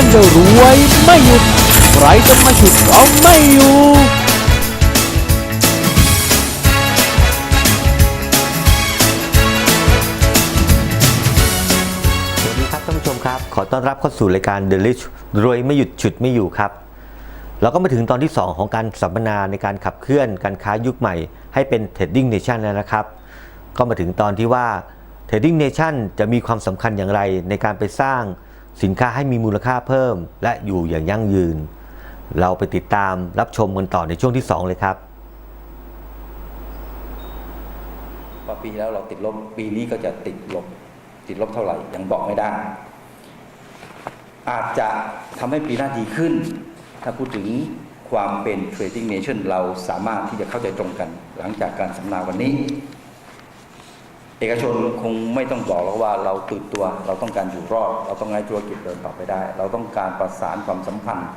านจะรวยไม่หยุด ใครจะมาฉุดเราไม่อยู่สวัสดีครับท่านผู้ชมครับ ขอต้อนรับเข้าสู่รายการ The Rich รวยไม่หยุดฉุดไม่อยู่ครับ เราก็มาถึงตอนที่ 2 ของการสัมมนาในการขับเคลื่อนการค้ายุคใหม่ ให้เป็น Trading Nation แล้วนะครับ ก็มาถึงตอนที่ว่า Trading Nation จะมีความสำคัญอย่างไรในการไปสร้าง สินค้าให้มีมูลค่าเพิ่ม และอยู่อย่างยั่งยืน เราไปติดตามรับชมกันต่อในช่วงที่ 2 เลยครับพอปีแล้วเราติดลบปีนี้ก็จะติดลบติดลบเท่าไหร่ยังบอกไม่ได้ อาจจะทำให้ปีหน้าดีขึ้น ถ้าพูดถึงความเป็น trading nation เราสามารถที่จะเข้าใจตรงกัน หลังจากการสัมมนาวันนี้ เอกชนคงไม่ต้องบอกแล้วว่าเราตื่นตัว เราต้องการอยู่รอด เราต้องให้ธุรกิจเดินต่อไปได้ เราต้องการประสานความสัมพันธ์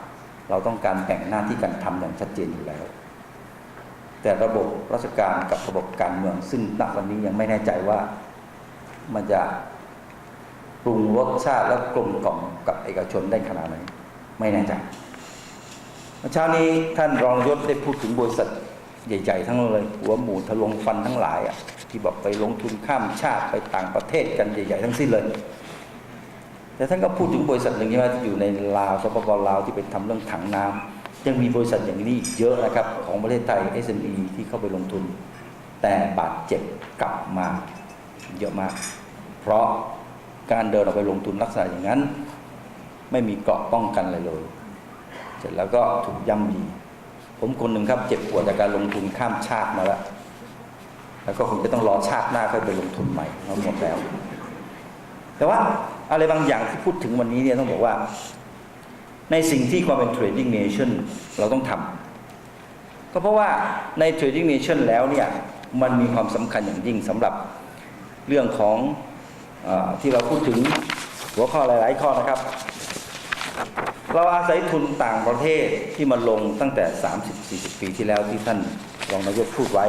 เราต้องการแบ่งหน้าที่การทำอย่างชัดเจนอยู่แล้ว แต่ระบบราชการกับระบบการเมือง ซึ่งณวันนี้ยังไม่แน่ใจว่ามันจะปรุงรสชาติและกลมกล่อมกับเอกชนได้ขนาดไหนไม่แน่ใจเช้านี้ท่านรองยศได้พูดถึงบริษัท ใหญ่ๆ ทั้งเลยหัวหมูทะลงฟันทั้งหลายอะที่บอกไปลงทุนข้ามชาติไปต่างประเทศกันใหญ่ๆทั้งสิ้นเลยแต่ท่านก็พูดถึงบริษัทหนึ่งที่ว่าอยู่ในลาวสปปลาวที่เป็นทำเรื่องถังน้ำยังมีบริษัทอย่างนี้เยอะนะครับของประเทศไทย SME ที่เข้าไปลงทุน แต่บาดเจ็บกลับมาเยอะมาก เพราะการเดินออกไปลงทุนลักษณะอย่างนั้น ไม่มีเกราะป้องกันอะไรเลย เสร็จแล้วก็ถูกย่ำยี ผมคนหนึ่งครับเจ็บปวดจากการลงทุนข้ามชาติมาแล้ว แล้วก็คงจะต้องรอชาติหน้าค่อยไปลงทุนใหม่เราหมดแล้ว แต่ว่าอะไรบางอย่างที่พูดถึงวันนี้เนี่ยต้องบอกว่า ในสิ่งที่ความเป็น trading nation เราต้องทำก็เพราะว่าใน trading nation แล้วเนี่ยมันมีความสำคัญอย่างยิ่งสำหรับเรื่องของอที่เราพูดถึงหัวข้อหลาย ๆ ข้อนะครับ เราอาศัยทุนต่างประเทศที่มาลงตั้งแต่ 30-40 ปีที่แล้วที่ท่านรองนายกพูดไว้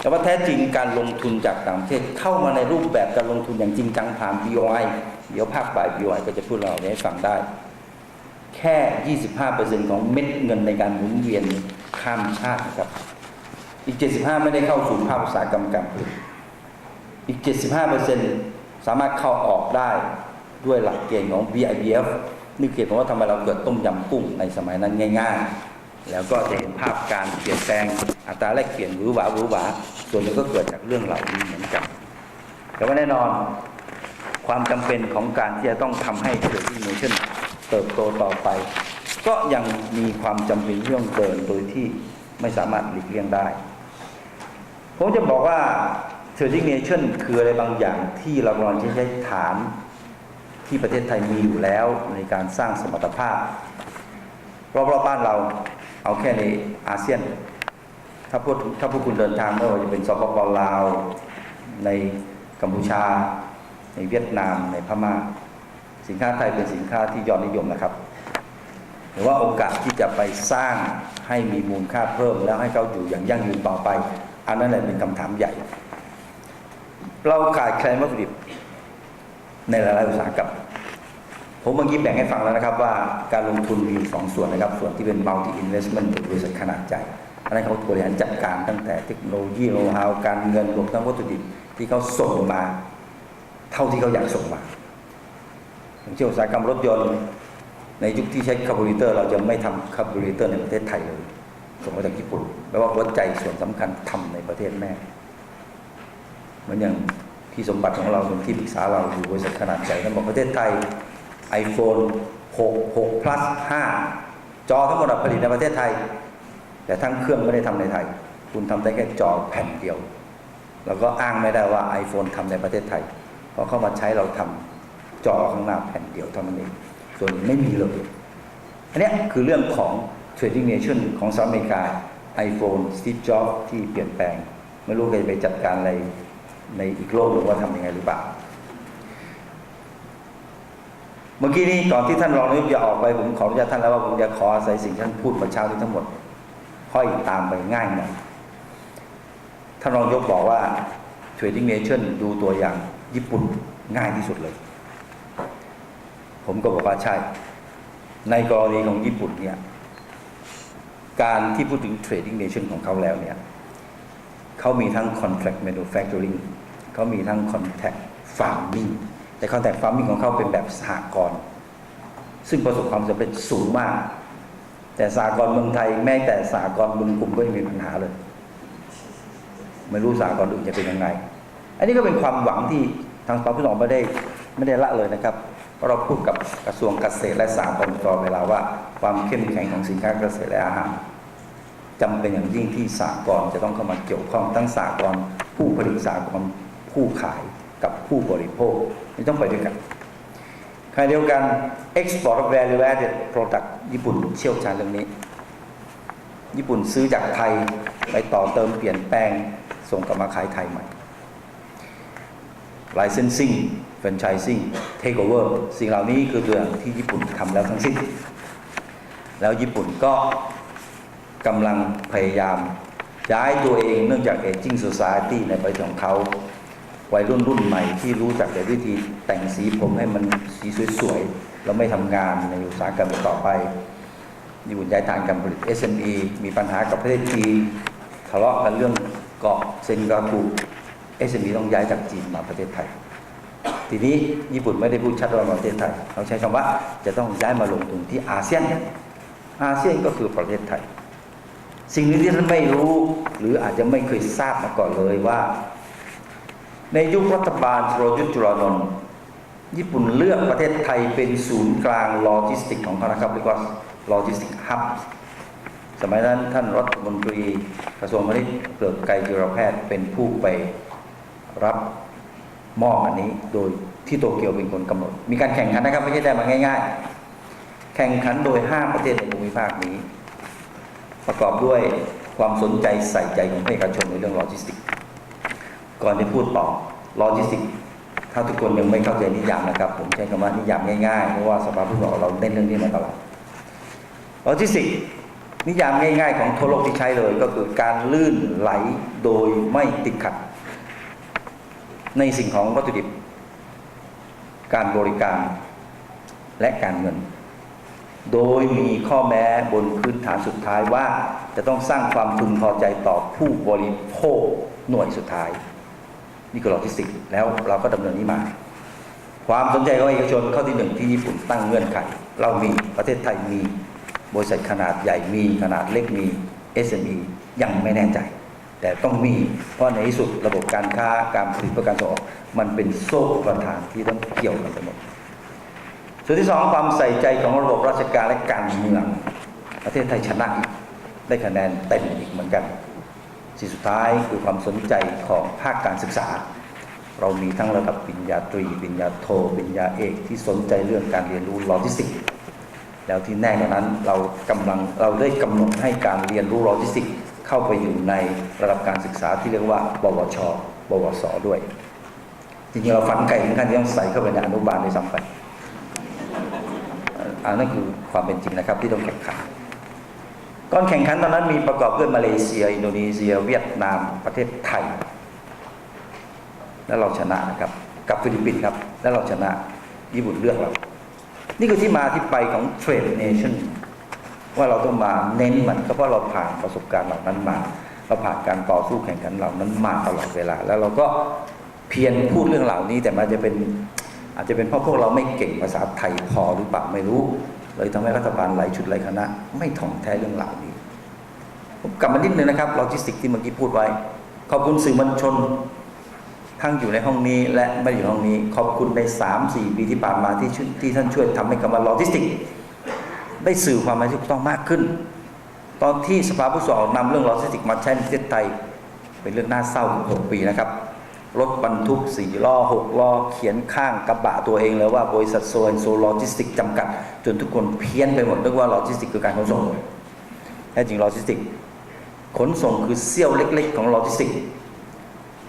แต่ว่าแท้จริงการลงทุนจากต่างประเทศเข้ามาในรูปแบบการลงทุนอย่างจริงจังผ่าน BOI เดี๋ยวภาคบ่าย BOI ก็จะพูดเราให้ฟังได้ แค่ 25%ของเม็ดเงินในการหมุนเวียนข้ามชาติครับ อีก 75 ไม่ได้เข้าสู่ภาคอุตสาหกรรมการผลิตอีก 75%สามารถเข้าออกได้ด้วยหลักเกณฑ์ของ BIBF นี่คือเหตุผลว่าทำไมเราเกิดต้มยำกุ้งในสมัยนั้นง่าย ๆ แล้วก็จะเห็นภาพการเปลี่ยนแปลงอัตราแลกเปลี่ยนหวือหวาหวือหวาส่วนหนึ่งก็เกิดจากเรื่องเหล่านี้เหมือนกันแต่ว่าแน่นอนความจำเป็นของการที่จะต้องทำให้เกิด innovation เติบโตต่อไป ก็ยังมีความจำเป็นที่ต้องเดินโดยที่ไม่สามารถหลีกเลี่ยงได้ ผมจะบอกว่า trading nation คืออะไรบางอย่างที่เรากำลังใช้ฐาน ที่ประเทศไทยมีอยู่แล้วในการสร้างสมรรถภาพรอบๆบ้านเราเอาแค่ในอาเซียน ถ้าพูดถ้าพวกคุณเดินทางไม่ว่าจะเป็นสปปลาว ในกัมพูชา ในเวียดนามในพม่า สินค้าไทยเป็นสินค้าที่ยอดนิยมนะครับหรือว่าโอกาสที่จะไปสร้างให้มีมูลค่าเพิ่ม แล้วให้เขาอยู่อย่างยั่งยืนต่อไป อันนั้นแหละเป็นคำถามใหญ่ เราขาดแคลนวัตถุดิบ ในหลายๆอุตสาหกรรมผมเมื่อกี้แบ่งให้ฟังแล้วนะครับว่าการลงทุนมีอยู่สองส่วนนะครับ ส่วนที่เป็น multi investment บริษัทขนาดใหญ่อันนั้นเขาบริหารจัดการตั้งแต่เทคโนโลยีโน้ตฮาวการเงินรวมทั้งวัตถุดิบที่เขาส่งมา เท่าที่เขาอยากส่งมาอย่างเช่นอุตสาหกรรมรถยนต์ ในยุคที่ใช้คาร์บูเรเตอร์ เราจะไม่ทำคาร์บูเรเตอร์ในประเทศไทยเลยส่งมาจากญี่ปุ่นแปลว่าหัวใจส่วนสำคัญทำในประเทศแม่ เหมือนอย่าง ที่สมบัติของเราเป็นที่ปรึกษาเราอยู่บริษัทขนาดใหญ่ท่านบอกประเทศไทย iPhone 6 6 plus 5 จอทั้งหมดผลิตในประเทศไทย แต่ทั้งเครื่องไม่ได้ทำในไทย คุณทำได้แค่จอแผ่นเดียว แล้วก็อ้างไม่ได้ว่า iPhone ทำในประเทศไทย เพราะเข้ามาใช้เราทำจอข้างหน้าแผ่นเดียวเท่านั้นเองส่วนไม่มีเลยอันนี้คือเรื่องของ trading nation ของสหรัฐอเมริกา iPhone Steve Jobs ที่เปลี่ยนแปลง ไม่รู้ใครไปจัดการอะไร ในอีกโลกหรือว่าทำยังไงหรือเปล่า เมื่อกี้นี้ก่อนที่ท่านรองนายกจะออกไป ผมขออนุญาตท่านแล้วว่าผมจะขออาศัยสิ่งที่ท่านพูดเมื่อเช้านี้ทั้งหมดค่อยตามไปง่ายหน่อยท่านรองยกบอกว่า trading nation ดูตัวอย่างญี่ปุ่นง่ายที่สุดเลย ผมก็บอกว่าใช่ ในกรณีของญี่ปุ่นเนี่ย การที่พูดถึง trading nation ของเขาแล้วเนี่ย เขามีทั้ง contract manufacturing เขามีทั้ง contact farming แต่ contact farming ของเขาเป็นแบบสหกรณ์ซึ่งประสบความสำเร็จสูงมาก แต่สหกรณ์เมืองไทย แม้แต่สหกรณ์เมืองกลุ่มก็ยังมีปัญหาเลยไม่รู้สหกรณ์อื่นจะเป็นยังไง อันนี้ก็เป็นความหวังที่ทางสปพี่น้องไม่ได้ไม่ได้ละเลยนะครับเพราะเราพูดกับกระทรวงเกษตรและสหกรณ์ตลอดเวลาว่าความเข้มแข็งของสินค้าเกษตรและอาหารจำเป็นอย่างยิ่งที่สหกรณ์จะต้องเข้ามาเกี่ยวข้องทั้งสหกรณ์ผู้ผลิตสหกรณ์ ผู้ขายกับผู้บริโภคนี่ต้องไปด้วยกันขณะเดียวกัน export of value added product ญี่ปุ่นเชี่ยวชาญเรื่องนี้ ญี่ปุ่นซื้อจากไทยไปต่อเติมเปลี่ยนแปลงส่งกลับมาขายไทยใหม่ licensing franchising takeover สิ่งเหล่านี้คือเรื่องที่ญี่ปุ่นทำแล้วทั้งสิ้น แล้วญี่ปุ่นก็กำลังพยายามย้ายตัวเองเนื่องจาก aging society ในประเทศของเขา วัยรุ่นรุ่นใหม่ที่รู้จักแต่วิธีแต่งสีผมให้มันสีสวยๆแล้วไม่ทำงานในอุตสาหกรรมต่อไปญี่ปุ่นย้ายฐานการผลิต SME มีปัญหากับประเทศจีนทะเลาะกันเรื่องเกาะเซนกาคู SME ต้องย้ายจากจีนมาประเทศไทย ทีนี้ญี่ปุ่นไม่ได้พูดชัดว่ามาประเทศไทยเขาใช้คำว่าจะต้องย้ายมาลงทุนที่อาเซียน อาเซียนก็คือประเทศไทย สิ่งนี้ที่ท่านไม่รู้หรืออาจจะไม่เคยทราบมาก่อนเลยว่า ในยุครัฐบาลโรยุทธ์จุลานนท์ญี่ปุ่นเลือกประเทศไทยเป็นศูนย์กลางโลจิสติกของเขานะครับเรียกว่าโลจิสติกฮับสมัยนั้นท่านรัฐมนตรีกระทรวงพาณิชย์เกลือกไกรจิรแพทย์เป็นผู้ไปรับมอบอันนี้โดยที่โตเกียวเป็นคนกำหนด มีการแข่งขันนะครับไม่ใช่ได้มาง่ายๆ แข่งขันโดย 5 ประเทศในภูมิภาคนี้ ประกอบด้วยความสนใจใส่ใจของเอกชนในเรื่องโลจิสติก ก่อนที่พูดต่อโลจิสติกถ้าทุกคนยังไม่เข้าใจนิยามนะครับ ผมใช้คำว่านิยามง่ายๆ เพราะว่าสภาผู้บอกเราเน้นเรื่องนี้มาตลอดโลจิสติกนิยามง่าย ๆ ของทั่วโลกที่ใช้เลยก็คือการลื่นไหลโดยไม่ติดขัด ในสิ่งของวัตถุดิบ การบริการและการเงิน โดยมีข้อแม้บนพื้นฐานสุดท้ายว่าจะต้องสร้างความพึงพอใจต่อผู้บริโภคหน่วยสุดท้าย นี่คือโลจิสติกแล้วเราก็ดำเนินนี้มา ความสนใจของเอกชนข้อที่หนึ่งที่ญี่ปุ่นตั้งเงื่อนไข เรามีประเทศไทยมีบริษัทขนาดใหญ่มีขนาดเล็กมี SME ยังไม่แน่ใจ แต่ต้องมีเพราะในที่สุดระบบการค้าการผลิตเพื่อการส่งออกมันเป็นโซ่ประทานที่ต้องเกี่ยวกันหมดส่วนที่สองความใส่ใจของระบบราชการและการเมือง ประเทศไทยชนะอีกได้คะแนนเต็มอีกเหมือนกัน สิ่งสุดท้ายคือความสนใจของภาคการศึกษา เรามีทั้งระดับปริญญาตรีปริญญาโทปริญญาเอกที่สนใจเรื่องการเรียนรู้โลจิสติกแล้วที่แน่กว่านั้นเรากำลังเราได้กำหนดให้การเรียนรู้โลจิสติกเข้าไปอยู่ในระดับการศึกษาที่เรียกว่าปวชปวสด้วยจริงๆเราฝันไกลถึงขั้นที่ต้องใส่เข้าไปในอนุบาลด้วยซ้ำไปอันนั้นคือความเป็นจริงนะครับที่ต้องแข่งขัน ก่อนแข่งขันตอนนั้นมีประกอบด้วยมาเลเซีย อินโดนีเซีย เวียดนามประเทศไทย แล้วเราชนะนะครับ กับฟิลิปปินส์ครับ แล้วเราชนะญี่ปุ่นเลือกเรา นี่คือที่มาที่ไปของ Trade Nation ว่าเราต้องมาเน้นมันก็เพราะเราผ่านประสบการณ์เหล่านั้นมา เราผ่านการต่อสู้แข่งขันเหล่านั้นมาตลอดเวลา แล้วเราก็เพียรพูดเรื่องเหล่านี้แต่มันจะเป็นอาจจะเป็นเพราะพวกเราไม่เก่งภาษาไทยพอหรือเปล่าไม่รู้ เลยทำให้รัฐบาลหลายชุดหลายคณะ ไม่ถ่องแท้เรื่องเหล่านี้ผมกลับมานิดนึงนะครับโลจิสติกที่เมื่อกี้พูดไว้ ขอบคุณสื่อมวลชนทั้งอยู่ในห้องนี้และไม่อยู่ห้องนี้ ขอบคุณในสามสี่ปีที่ผ่านมาที่ช่วยที่ท่านช่วยทำให้คำว่าโลจิสติก ได้สื่อความหมายที่ถูกต้องมากขึ้น ตอนที่สภาผู้สอนนำเรื่องโลจิสติกมาใช้ในประเทศไทย เป็นเรื่องน่าเศร้าหกปีนะครับ รถบรรทุกสี่ล้อหกล้อเขียนข้างกระบะตัวเองเลยว่าบริษัทโซนโซโลจิสติกจำกัด จนทุกคนเพี้ยนไปหมดนึกว่าโลจิสติกคือการขนส่งแท้จริงโลจิสติกขนส่งคือเสี้ยวเล็ก ๆ ของโลจิสติก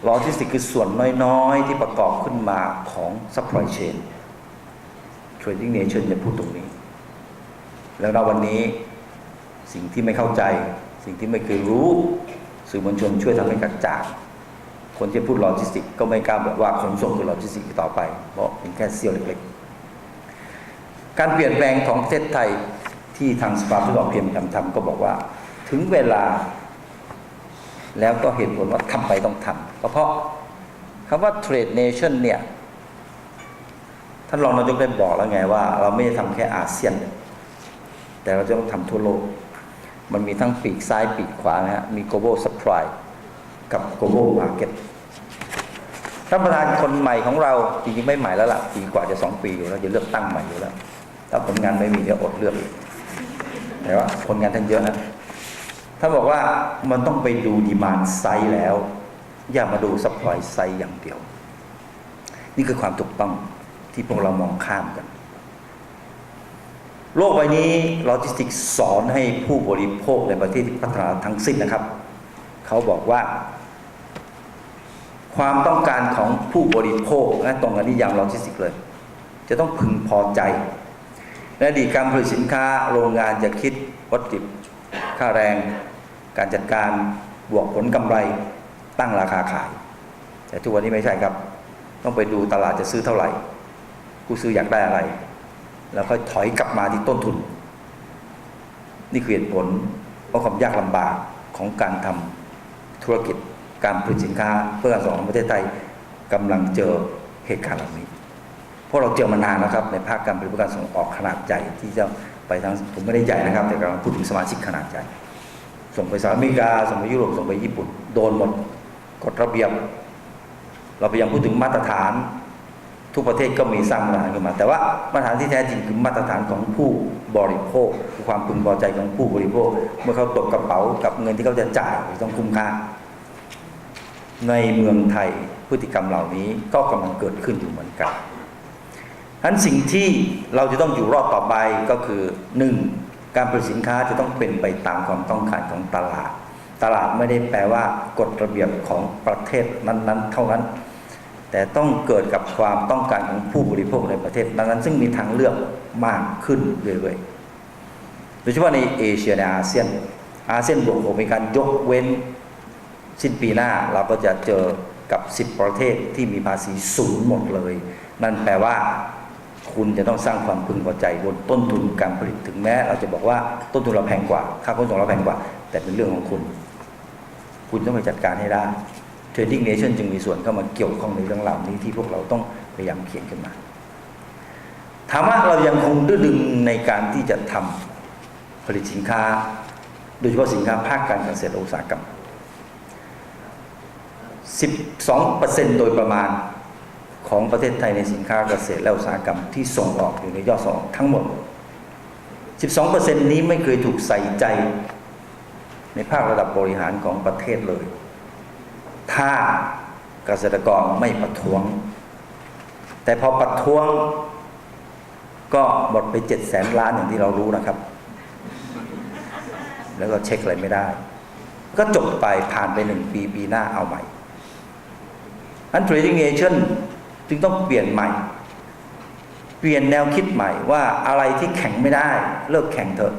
โลจิสติกคือส่วนน้อยๆ ที่ประกอบขึ้นมาของ supply chain trading nation จะพูดตรงนี้ แล้วเราวันนี้สิ่งที่ไม่เข้าใจ สิ่งที่ไม่เคยรู้สื่อมวลชนช่วยทำให้กระจ่าง คนที่พูดโลจิสติกก็ไม่กล้าบอกว่าขนส่งคือโลจิสติกต่อไปเพราะเป็นแค่เสี้ยวเล็กๆ การเปลี่ยนแปลงของประเทศไทยที่ทางสภาผู้ประกอบเพียงทำทำก็บอกว่า ถึงเวลา แล้วก็เหตุผลว่าทำไปต้องทำก็เพราะคำว่า trade nation เนี่ยท่านรองนายกได้บอกแล้วไงว่า เราไม่ได้ทำแค่อาเซียน แต่เราจะต้องทำทั่วโลก มันมีทั้งปีกซ้ายปีกขวานะฮะมี global supply กับ global market ท่านประธานคนใหม่ของเราจริงๆไม่ใหม่แล้วล่ะปีกว่าจะสองปีอยู่แล้วจะเลือกตั้งใหม่อยู่แล้วถ้าผลงานไม่มีเดี๋ยวอดเลือกอีกแต่ว่าผลงานท่านเยอะนะท่านบอกว่ามันต้องไปดูดีมานไซด์แล้ว อย่ามาดูซัพพลายไซด์อย่างเดียว นี่คือความถูกต้องที่พวกเรามองข้ามกัน โลกใบนี้โลจิสติกสอนให้ผู้บริโภคในประเทศพัฒนาทั้งสิ้นนะครับ เขาบอกว่า ความต้องการของผู้บริโภคและตรงกับนิยามโลจิสติกส์เลย จะต้องพึงพอใจในอดีตการผลิตสินค้าโรงงานจะคิดวัตถุดิบค่าแรง การจัดการบวกผลกำไรตั้งราคาขาย แต่ทุกวันนี้ไม่ใช่ครับ ต้องไปดูตลาดจะซื้อเท่าไหร่ ผู้ซื้ออยากได้อะไร แล้วค่อยถอยกลับมาที่ต้นทุน นี่คือเหตุผลเพราะความยากลำบากของการทำธุรกิจ การผลิตสินค้าเพื่อการส่งออกประเทศไทยกำลังเจอเหตุการณ์เหล่านี้เพราะเราเจอมานานแล้วครับในภาคการผลิตเพื่อการส่งออกขนาดใหญ่ที่จะไปทางผมไม่ได้ใหญ่นะครับ แต่กำลังพูดถึงสมาชิกขนาดใหญ่ส่งไปสหรัฐอเมริกาส่งไปยุโรปส่งไปญี่ปุ่นโดนหมดกฎระเบียบ เราพยายามพูดถึงมาตรฐาน ทุกประเทศก็มีสร้างมาตรฐานขึ้นมา แต่ว่ามาตรฐานที่แท้จริงคือมาตรฐานของผู้บริโภคคือความพึงพอใจของผู้บริโภค เมื่อเขาตกกระเป๋ากับเงินที่เขาจะจ่ายต้องคุ้มค่า ในเมืองไทยพฤติกรรมเหล่านี้ก็กำลังเกิดขึ้นอยู่เหมือนกันฉะนั้นสิ่งที่เราจะต้องอยู่รอดต่อไปก็คือหนึ่งการผลิตสินค้าจะต้องเป็นไปตามความต้องการของตลาด ตลาดไม่ได้แปลว่ากฎระเบียบของประเทศนั้นๆ เท่านั้น แต่ต้องเกิดกับความต้องการของผู้บริโภคในประเทศนั้นๆซึ่งมีทางเลือกมากขึ้นเรื่อยๆโดยเฉพาะในเอเชียในอาเซียนอาเซียนบวกผมมีการยกเว้น สิ้นปีหน้าเราก็จะเจอกับ 10 ประเทศที่มีภาษีศูนย์หมดเลย นั่นแปลว่าคุณจะต้องสร้างความพึงพอใจบนต้นทุนการผลิตถึงแม้ เราจะบอกว่าต้นทุนเราแพงกว่า ค่าขนส่งเราแพงกว่า แต่เป็นเรื่องของคุณ คุณต้องไปจัดการให้ได้ Trading Nation จึงมีส่วนเข้ามาเกี่ยวข้องในเรื่องเหล่านี้ที่พวกเราต้องพยายามเขียนขึ้นมา ถามว่าเรายังคงดื้อดึงในการที่จะทำผลิตสินค้า โดยเฉพาะสินค้าภาคการเกษตรอุตสาหกรรม 12%โดยประมาณของประเทศไทยในสินค้าเกษตรและอุตสาหกรรมที่ส่งออกอยู่ในยอดส่งออกทั้งหมด 12%นี้ไม่เคยถูกใส่ใจในภาคระดับบริหารของประเทศเลย ถ้าเกษตรกรไม่ประท้วง แต่พอประท้วงก็หมดไป7 0 0แสนล้านอย่างที่เรารู้นะครับ แล้วก็เช็คอะไรไม่ได้ ก็จบไปผ่านไปหนึ่งปีปีหน้าเอาใหม่ อัน trading nation จึงต้องเปลี่ยนใหม่ เปลี่ยนแนวคิดใหม่ว่าอะไรที่แข่งไม่ได้ เลิกแข่งเถอะ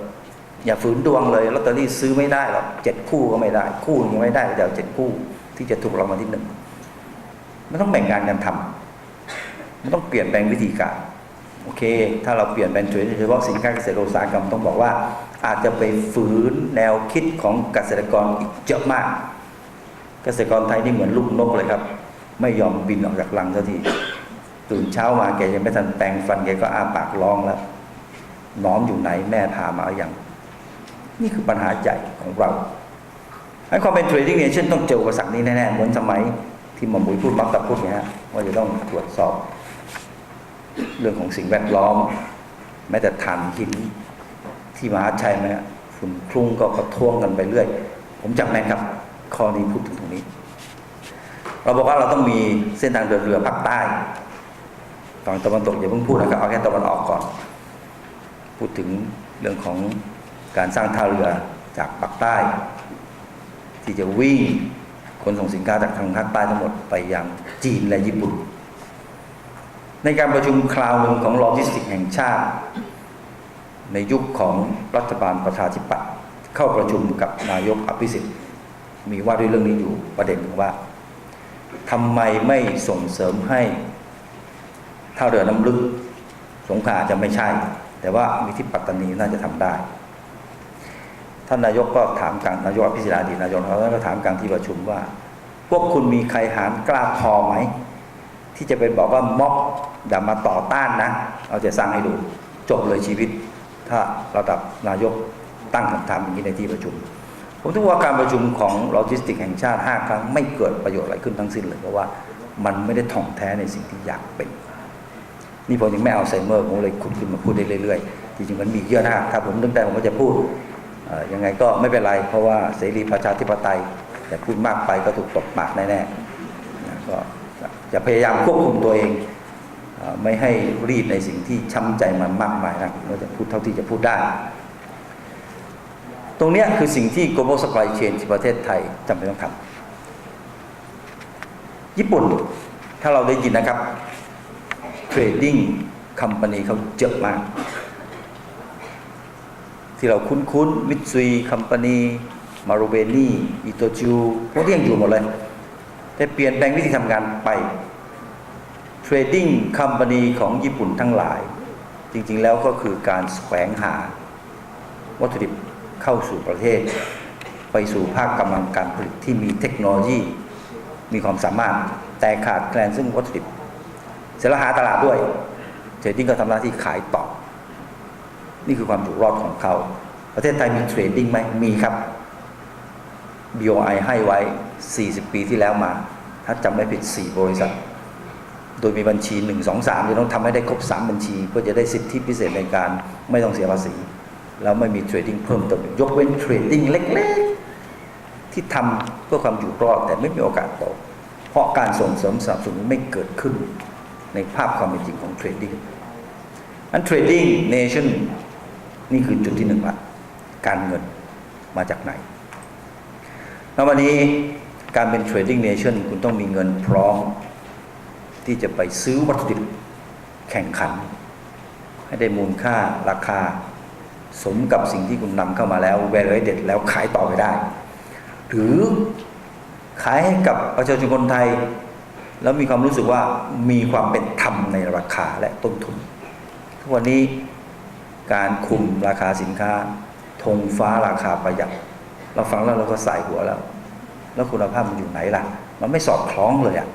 อย่าฝืนดวงเลยลอตเตอรี่ซื้อไม่ได้หรอกเจ็ดคู่ก็ไม่ได้ คู่นึงยังไม่ได้แต่เจ็ดคู่ ที่จะถูกรางวัลที่หนึ่งมันต้องแบ่งงานกันทำมันต้องเปลี่ยนแปลงวิธีการโอเค ถ้าเราเปลี่ยนเป็นเฉพาะสินค้าเกษตรอุตสาหกรรมต้องบอกว่า อาจจะไปฝืนแนวคิดของเกษตรกรอีกเยอะมาก เกษตรกรไทยนี่เหมือนลูกนกเลยครับ ไม่ยอมบินออกจากรังสักทีตื่นเช้ามาแกยังไม่ทันแปรงฟันแกก็อ้าปากร้องแล้วน้อมอยู่ไหนแม่พามาเอาย่าง นี่คือปัญหาใหญ่ของเราให้ความเป็น trading nation ต้องเจออุปสรรคนี้แน่ๆเหมือนสมัย ที่หม่อมบุยพูดมักตะพูดเนี่ยฮะว่าจะต้องตรวจสอบ เรื่องของสิ่งแวดล้อม แม้แต่ถ่านหินที่มหาชัยไหมฮะฝุ่นคลุ้งก็ประท้วงกันไปเรื่อย ผมจำแม่นครับข้อนี้พูดถึงตรงนี้ เราบอกว่าเราต้องมีเส้นทางเดินเรือภาคใต้ตอนตะวันตกอย่าเพิ่งพูดนะครับเอาแค่ตะวันออกก่อน พูดถึงเรื่องของการสร้างท่าเรือจากปากใต้ ที่จะวิ่งคนส่งสินค้าจากทางภาคใต้ทั้งหมดไปยังจีนและญี่ปุ่น ในการประชุมคราวหนึ่งของโลจิสติกแห่งชาติ ในยุคของรัฐบาลประชาธิปัตย์เข้าประชุมกับนายกอภิสิทธิ์ มีว่าด้วยเรื่องนี้อยู่ประเด็นหนึ่งว่า ทำไมไม่ส่งเสริมให้ท่าเรือน้ำลึก สงขลาจะไม่ใช่ แต่ว่ามีที่ปัตตานีน่าจะทำได้ ท่านนายกก็ถามกลางนายกอภิสิทธิ์อดีตนายกเขาก็ถามกลางที่ประชุมว่า พวกคุณมีใครหารกล้าพอไหม ที่จะไปบอกว่าม็อบอย่ามาต่อต้านนะเราจะสร้างให้ดูจบเลยชีวิต ถ้าระดับนายกตั้งคำถามอย่างนี้ในที่ประชุม ผมถือว่าการประชุมของโลจิสติกแห่งชาติ 5 ครั้งไม่เกิดประโยชน์อะไรขึ้นทั้งสิ้นเลยเพราะว่ามันไม่ได้ท่องแท้ในสิ่งที่อยากเป็น นี่ผมยังไม่เอาไซเมอร์ผมเลยขุดขึ้นมาพูดได้เรื่อยๆจริงๆมันมีเยอะนะถ้าผมนึกได้ผมก็จะพูดยังไงก็ไม่เป็นไร เพราะว่าเสรีประชาธิปไตย แต่พูดมากไปก็ถูกตบปากแน่ๆก็จะพยายามควบคุมตัวเองไม่ให้รีดในสิ่งที่ช้ำใจมันมากมายนะเราจะพูดเท่าที่จะพูดได้ ตรงนี้คือสิ่งที่ global supply chain ที่ประเทศไทยจำเป็นต้องทำญี่ปุ่นถ้าเราได้ยินนะครับ trading company เขาเยอะมาก ที่เราคุ้นๆมิตซุยคัมปานีมารูเบนี่อิโตจูพวกนี้ยังอยู่หมดเลย แต่เปลี่ยนแปลงวิธีทำงานไป Trading Company ของญี่ปุ่นทั้งหลาย จริงๆแล้วก็คือการแสวงหาวัตถุดิบ เข้าสู่ประเทศ ไปสู่ภาคกำลังการผลิตที่มีเทคโนโลยีมีความสามารถแต่ขาดแคลนซึ่งวัตถุดิบเสร็จแล้วหาตลาดด้วยเทรดดิ้งก็ทำหน้าที่ขายต่อ นี่คือความอยู่รอดของเขา ประเทศไทยมีเทรดดิ้งไหมมีครับ BOI ให้ไว้ 40 ปีที่แล้วมา ถ้าจำไม่ผิด 4 บริษัท โดยมีบัญชี 1 2 3จะต้องทำให้ได้ครบ 3 บัญชี เพื่อจะได้สิทธิพิเศษในการไม่ต้องเสียภาษี แล้วไม่มีเทรดดิ้งเพิ่มเติมยกเว้นเทรดดิ้งเล็กๆ ที่ทำเพื่อความอยู่รอดแต่ไม่มีโอกาสโตเพราะการส่งเสริมสนับสนุนไม่เกิดขึ้นในภาพความเป็นจริงของเทรดดิ้งอันเทรดดิ้งเนชั่นนี่คือจุดที่หนึ่งละการเงินมาจากไหนแล้ววันนี้การเป็นเทรดดิ้งเนชั่นคุณต้องมีเงินพร้อม ที่จะไปซื้อวัตถุดิบแข่งขัน ให้ได้มูลค่าราคา สมกับสิ่งที่คุณนำเข้ามาแล้ว valuated แล้วขายต่อไปได้ หรือขายให้กับประชาชนคนไทย แล้วมีความรู้สึกว่ามีความเป็นธรรมในราคาและต้นทุน ทุกวันนี้การคุมราคาสินค้าธงฟ้าราคาประหยัด เราฟังแล้วเราก็ใส่หัวแล้ว แล้วคุณภาพมันอยู่ไหนล่ะ มันไม่สอดคล้องเลยอะ่ะ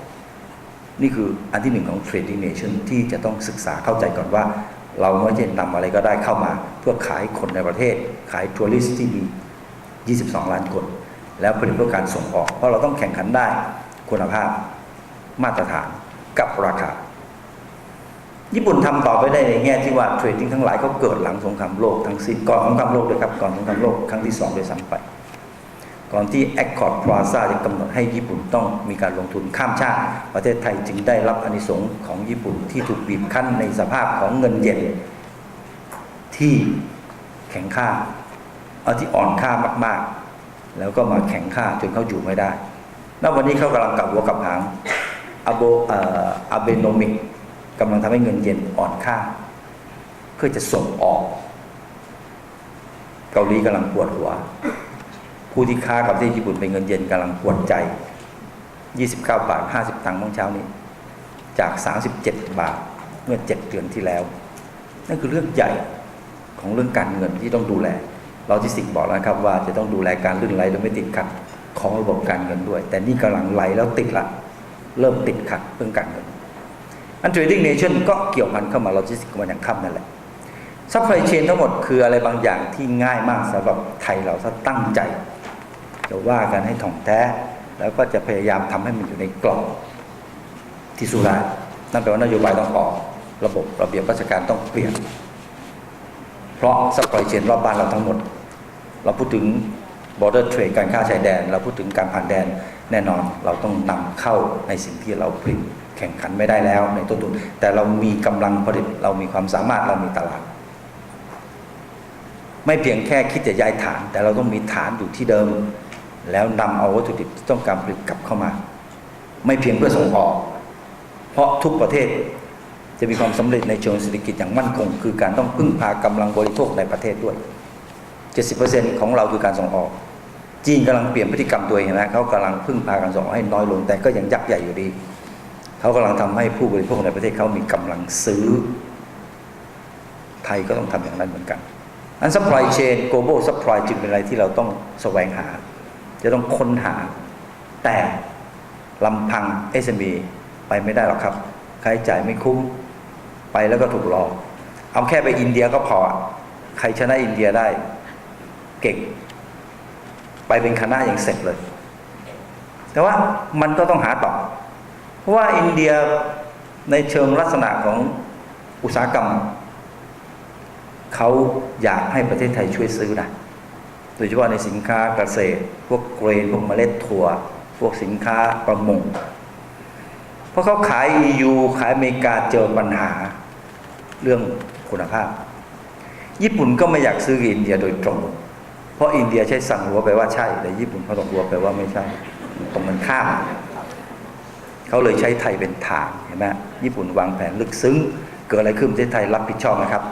นี่คืออันที่หนึ่งของ Trading Nation ที่จะต้องศึกษาเข้าใจก่อนว่า เราไม่ใช่นำอะไรก็ได้เข้ามา เพื่อขายคนในประเทศ ขายทัวริสที่มี 22 ล้านคน แล้วผลิตเพื่อการส่งออก เพราะเราต้องแข่งขันได้คุณภาพมาตรฐานกับราคา ญี่ปุ่นทำต่อไปได้ในแง่ที่ว่าเทรดดิ้งทั้งหลายเขาเกิดหลังสงครามโลกทั้งสิ้นก่อนสงครามโลกเลยครับก่อนสงครามโลกครั้งที่สองโดยซ้ำไป อนที่ Accord Plaza จะกำหนดให้ญี่ปุ่นต้องมีการลงทุนข้ามชาติ ประเทศไทยจึงได้รับอนิสงส์ของญี่ปุ่นที่ถูกบีบคั้นในสภาพของเงินเยนที่แข็งค่าเอาที่อ่อนค่ามากๆ แล้วก็มาแข็งค่าจนเขาอยู่ไม่ได้แล้ววันนี้เขากำลังกลับหัวกลับหางอโบอาเบโนมิกกำลังทำให้เงินเยนอ่อนค่า เพื่อจะส่งออก เกาหลีกำลังปวดหัว ผู้ที่ค้ากับประเทศญี่ปุ่นเป็นเงินเยนกำลังปวดใจ 29 บาท 50 ตังค์เมื่อเช้านี้ จาก 37 บาทเมื่อ 7 เดือนที่แล้ว นั่นคือเรื่องใหญ่ของเรื่องการเงินที่ต้องดูแลโลจิสติกบอกแล้วครับว่าจะต้องดูแลการลื่นไหลโดยไม่ติดขัดของระบบการเงินด้วย แต่นี่กำลังไหลแล้วติดละเริ่มติดขัดเรื่องการเงิน อัน trading nation ก็เกี่ยวพันเข้ามาโลจิสติกมาอย่างค่ำนั่นแหละซัพพลายเชนทั้งหมดคืออะไรบางอย่างที่ง่ายมากสำหรับไทยเราถ้าตั้งใจ จะว่ากันให้ถ่องแท้ แล้วก็จะพยายามทำให้มันอยู่ในกรอบที่สุดได้นั่นแปลว่านโยบายต้องออก ระบบระเบียบราชการต้องเปลี่ยน เพราะซัพพลายเชนรอบบ้านเราทั้งหมด เราพูดถึง border trade การค้าชายแดน เราพูดถึงการผ่านแดนแน่นอนเราต้องนำเข้าในสิ่งที่เราผลิตแข่งขันไม่ได้แล้วในต้นทุน แต่เรามีกำลังผลิตเรามีความสามารถเรามีตลาด ไม่เพียงแค่คิดจะย้ายฐาน แต่เราต้องมีฐานอยู่ที่เดิม แล้วนำเอาวัตถุดิบที่ต้องการผลิตกลับเข้ามา ไม่เพียงเพื่อส่งออก เพราะทุกประเทศจะมีความสำเร็จในเชิงเศรษฐกิจอย่างมั่นคง คือการต้องพึ่งพากำลังบริโภคในประเทศด้วย 70%ของเราคือการส่งออก จีนกำลังเปลี่ยนพฤติกรรมตัวเองนะเขากำลังพึ่งพาการส่งออกให้น้อยลง แต่ก็ยังยักษ์ใหญ่อยู่ดี เขากำลังทำให้ผู้บริโภคในประเทศเขามีกำลังซื้อ ไทยก็ต้องทำอย่างนั้นเหมือนกัน อัน supply chain global supply จึงเป็นอะไรที่เราต้องแสวงหา จะต้องค้นหา แต่ลำพัง SME ไปไม่ได้หรอกครับค่าใช้จ่ายไม่คุ้มไปแล้วก็ถูกหลอก เอาแค่ไปอินเดียก็พอ ใครชนะอินเดียได้ เก่ง ไปเป็นคณะอย่างเสร็จเลย แต่ว่ามันก็ต้องหาต่อ เพราะว่าอินเดียในเชิงลักษณะของอุตสาหกรรม เขาอยากให้ประเทศไทยช่วยซื้อนะ โดยเฉพาะในสินค้าเกษตร พวกเกรนพวกเมล็ดถั่ว พวกสินค้าประมง เพราะเขาขาย EU ขายอเมริกาเจอปัญหาเรื่องคุณภาพ ญี่ปุ่นก็ไม่อยากซื้ออินเดียโดยตรง เพราะอินเดียใช้สั่งหัวไปว่าใช่ แต่ญี่ปุ่นเขาต้องหัวไปว่าไม่ใช่ ตรงมันข้ามเขาเลยใช้ไทยเป็นฐานเห็นไหมญี่ปุ่นวางแผนลึกซึ้ง เกิดอะไรขึ้นประเทศไทยรับผิดชอบนะครับ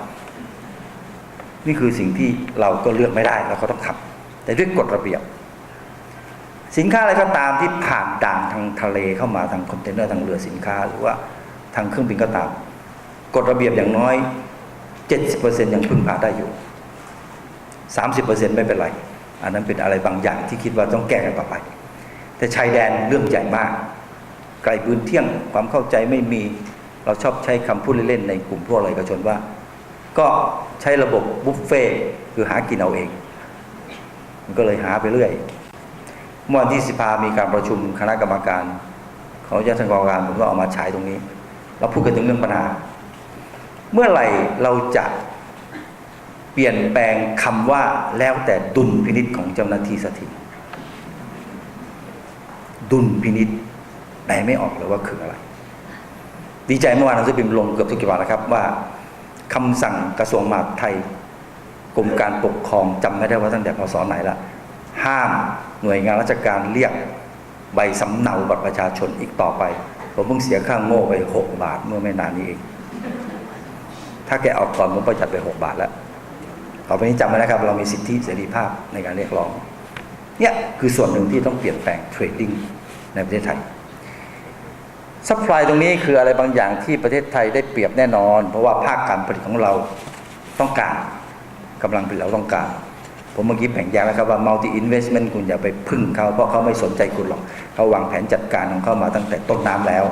นี่คือสิ่งที่เราก็เลือกไม่ได้เราก็ต้องทำแต่ด้วยกฎระเบียบ สินค้าอะไรก็ตามที่ผ่านด่านทางทะเลเข้ามาทางคอนเทนเนอร์ทางเรือสินค้า หรือว่าทางเครื่องบินก็ตามกฎระเบียบอย่างน้อย 70%ยังพึ่งพาได้อยู่ 30%ไม่เป็นไร อันนั้นเป็นอะไรบางอย่างที่คิดว่าต้องแก้กันต่อไป แต่ชายแดนเรื่องใหญ่มาก ไกลพื้นเที่ยงความเข้าใจไม่มี เราชอบใช้คำพูดเล่นๆในกลุ่มพวกเราเอกชนว่า ก็ ใช้ระบบบุฟเฟ่ต์คือหากินเอาเอง มันก็เลยหาไปเรื่อยเมื่อวันที่สิพามีการประชุมคณะกรรมการ ของยาทางกรการผมก็เอามาฉายตรงนี้ เราพูดกันถึงเรื่องปัญหา เมื่อไหร่เราจะเปลี่ยนแปลงคำว่าแล้วแต่ดุลพินิษของเจ้าหน้าที่สักทีดุลพินิษแปลไม่ออกเลยว่าคืออะไร ดีใจเมื่อวานหนังสือพิมพ์ลงเกือบทุกฉบับนะครับว่า คำสั่งกระทรวงมหาดไทยกรมการปกครองจำไม่ได้ว่าตั้งแต่พศไหนละห้ามหน่วยงานราชการเรียกใบสำเนาบัตรประชาชนอีกต่อไป ผมเพิ่งเสียค่างโง่ไปหกบาทเมื่อไม่นานนี้เอง ถ้าแกเอาก่อนผมประจัดไปหกบาทแล้วต่อไปนี้จำไว้นะครับ เรามีสิทธิเสรีภาพในการเรียกร้องเนี่ยคือส่วนหนึ่งที่ต้องเปลี่ยนแปลงเทรดดิ้งในประเทศไทย ซัพพลายตรงนี้คืออะไรบางอย่างที่ประเทศไทยได้เปรียบแน่นอน เพราะว่าภาคการผลิตของเราต้องการกำลังผลิตเราต้องการ ผมเมื่อกี้แบ่งแยกแล้วครับว่า multi investment คุณอย่าไปพึ่งเขาเพราะเขาไม่สนใจคุณหรอกเขาวางแผนจัดการของเขามาตั้งแต่ต้นน้ำแล้ว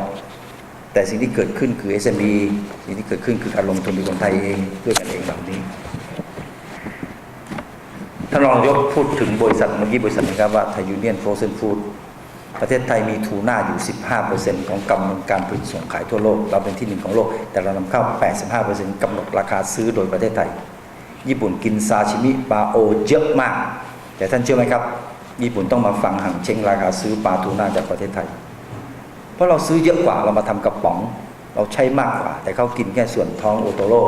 แต่สิ่งที่เกิดขึ้นคือ SME สิ่งที่เกิดขึ้นคือการลงทุนในคนไทยเองด้วยกันเองแบบนี้ท่านรองยกพูดถึงบริษัทเมื่อกี้บริษัทนะครับว่าไทยยูเนียนโฟรเซนฟู้ด ประเทศไทยมีทูน่าอยู่ 15%ของกำลังการผลิตส่งขายทั่วโลก เราเป็นที่หนึ่งของโลก แต่เรานำเข้า 85%กำหนดราคาซื้อโดยประเทศไทย ญี่ปุ่นกินซาชิมิปลาโอเยอะมาก แต่ท่านเชื่อไหมครับ ญี่ปุ่นต้องมาฟังหังเชงราคาซื้อปลาทูน่าจากประเทศไทย เพราะเราซื้อเยอะกว่าเรามาทำกระป๋อง เราใช้มากกว่า แต่เขากินแค่ส่วนท้องโอโตโร่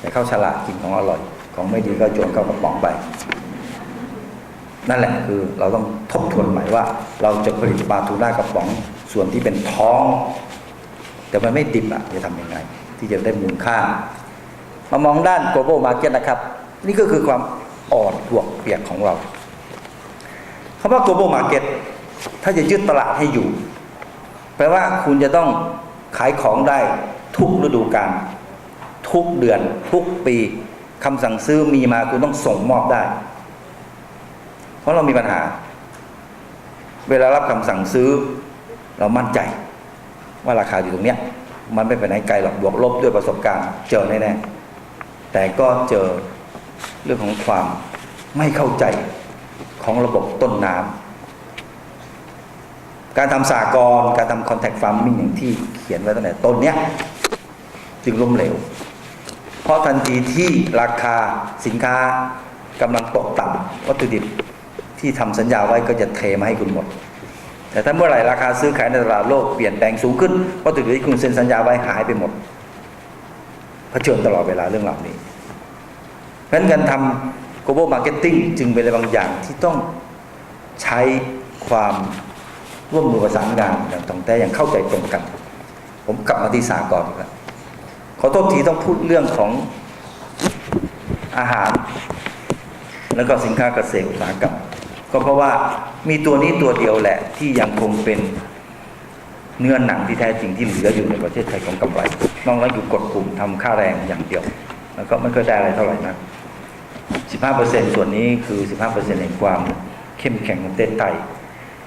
แต่เขาฉลาดกินของอร่อย ของไม่ดีก็โยนเข้ากระป๋องไป นั่นแหละคือเราต้องทบทวนใหม่ว่า เราจะผลิตปลาทูน่ากระป๋องส่วนที่เป็นท้อง แต่มันไม่ดิบอะจะทำยังไง ที่จะได้มูลค่ามามองด้าน global market นะครับ นี่ก็คือความอ่อนบวกเปียกของเราคำว่า global market ถ้าจะยึดตลาดให้อยู่ แปลว่าคุณจะต้องขายของได้ทุกฤดูกาลทุกเดือน ทุกปีคำสั่งซื้อมีมาคุณต้องส่งมอบได้ ราะเรามีปัญหา เวลารับคำสั่งซื้อ เรามั่นใจ ว่าราคาอยู่ตรงเนี้ย มันไม่ไปไหนไกลหรอกบวกลบด้วยประสบการณ์ เจอแน่ๆแต่ก็เจอเรื่องของความไม่เข้าใจของระบบต้นน้ำการทำสากรการทำ contact farming อย่างที่เขียนไว้ตั้งแต่ต้นเนี้ยจึงล้มเหลว เพราะทันทีที่ราคาสินค้ากำลังตกต่ำวัตถุดิบ ที่ทำสัญญาไว้ก็จะเทมาให้คุณหมด แต่ถ้าเมื่อไหร่ราคาซื้อขายในตลาดโลกเปลี่ยนแปลงสูงขึ้นวัตถุดิบที่คุณเซ็นสัญญาไว้หายไปหมดเผชิญตลอดเวลาเรื่องเหล่านี้เพราะฉะนั้นการทำ global marketing จึงเป็นอะไรบางอย่างที่ต้องใช้ความร่วมมือประสานงานอย่างตรงแต่อย่างเข้าใจตรงกัน ผมกลับมาที่สากลอีกแล้วขอโทษทีต้องพูดเรื่องของอาหาร แล้วก็สินค้าเกษตรอุตสาหกรรม ก็เพราะว่ามีตัวนี้ตัวเดียวแหละ ที่ยังคงเป็นเนื้อหนังที่แท้จริงที่เหลืออยู่ในประเทศไทยของกำไรนอกนั้นอยู่กดปุ่มทำค่าแรงอย่างเดียว แล้วก็ไม่ค่อยได้อะไรเท่าไหร่นัก15%ส่วนนี้คือ 15%แห่งความเข้มแข็งของประเทศไทย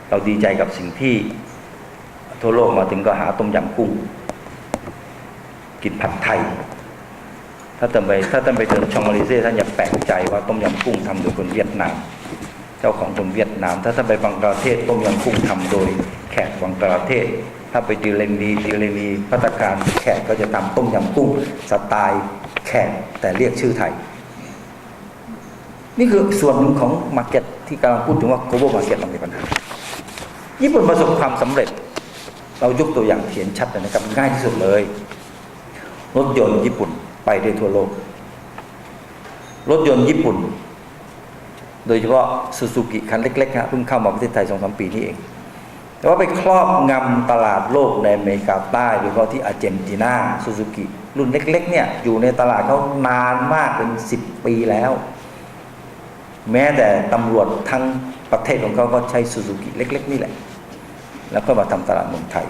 เราดีใจกับสิ่งที่ทั่วโลกมาถึงก็หาต้มยำกุ้ง กินผัดไทย ถ้าท่านไปถ้าท่านไปเดินชองมาเลเซียท่านอย่าแปลกใจว่าต้มยำกุ้งทำโดยคนเวียดนาม เจ้าของคนเวียดนาม ถ้าท่านไปบังกลาเทศต้มยำกุ้งทำโดยแขกบังกลาเทศ ถ้าไปดิเลนีดิเลนีพัตการแขกก็จะทำต้มยำกุ้งสไตล์แขกแต่เรียกชื่อไทย นี่คือส่วนหนึ่งของมาร์เก็ตที่กำลังพูดถึงว่า global market เรามีปัญหาญี่ปุ่นประสบความสำเร็จ เรายกตัวอย่างเขียนชัดเลยนะครับง่ายที่สุดเลย รถยนต์ญี่ปุ่นไปได้ทั่วโลก รถยนต์ญี่ปุ่น โดยเฉพาะซูซูกิคันเล็กๆฮะเพิ่งเข้ามาประเทศไทยสองสามปีนี้เอง แต่ว่าไปครอบงำตลาดโลกในอเมริกาใต้โดยเฉพาะที่อาร์เจนตินาซูซูกิรุ่นเล็ก ๆ เนี่ยอยู่ในตลาดเขานานมากเป็นสิบปีแล้ว แม้แต่ตำรวจทั้งประเทศของเขาก็ใช้ซูซูกิเล็ก ๆ นี่แหละ แล้วก็มาทำตลาดเมืองไทย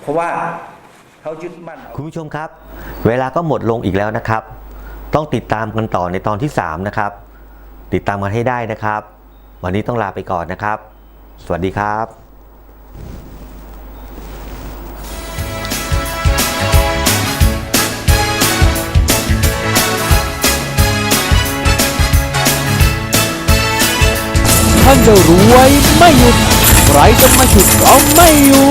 เพราะว่าเขายึดมั่นคุณผู้ชมครับ เวลาก็หมดลงอีกแล้วนะครับ ต้องติดตามกันต่อในตอนที่ 3 นะครับ ติดตามกันให้ได้นะครับ วันนี้ต้องลาไปก่อนนะครับ สวัสดีครับท่านจะรวยไม่หยุด ใครจะมาฉุดก็ไม่อยู่